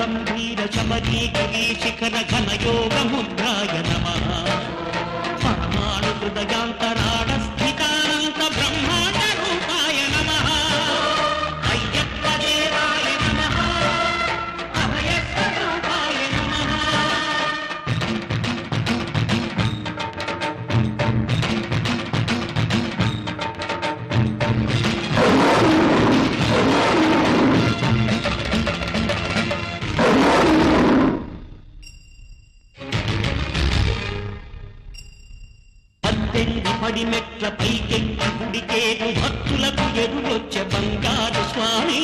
గంభీర చమరీ గిరి శిఖర ఘనయోగముద్రాయ నమ. పరమాణు హృదయాంతర పద్దెనిమిది పడి మెట్ల పైకెక్కి గుడికేను భక్తులకు ఎదురొచ్చే బంగారు స్వామి.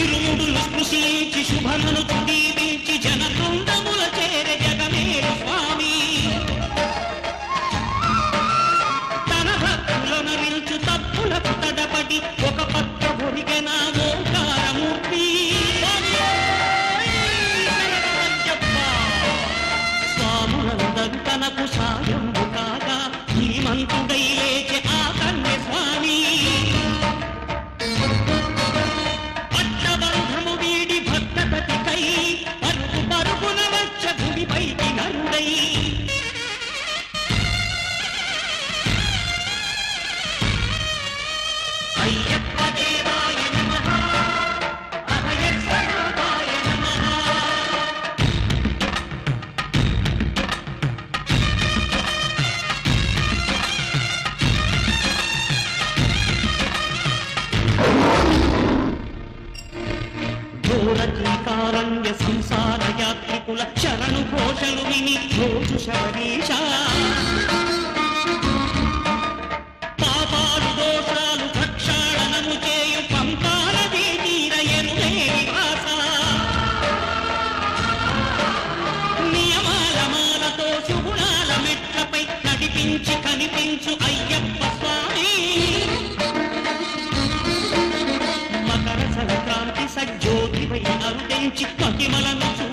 ఇరుముడులు స్పృశించి శుభమును తుడి ఘోరకీకారణ్య సంసార యాత్రికుల శరణు ఘోషలు విని రోజు శబరీష పాపాలు దోషాలు ప్రక్షాళనము చేయు పంపాల తీరయను నియమాల మాలతో సుగుణాల మెట్లపై నడిపించి కనిపించు అయ్యా. సంక్రాంతి మహిమలను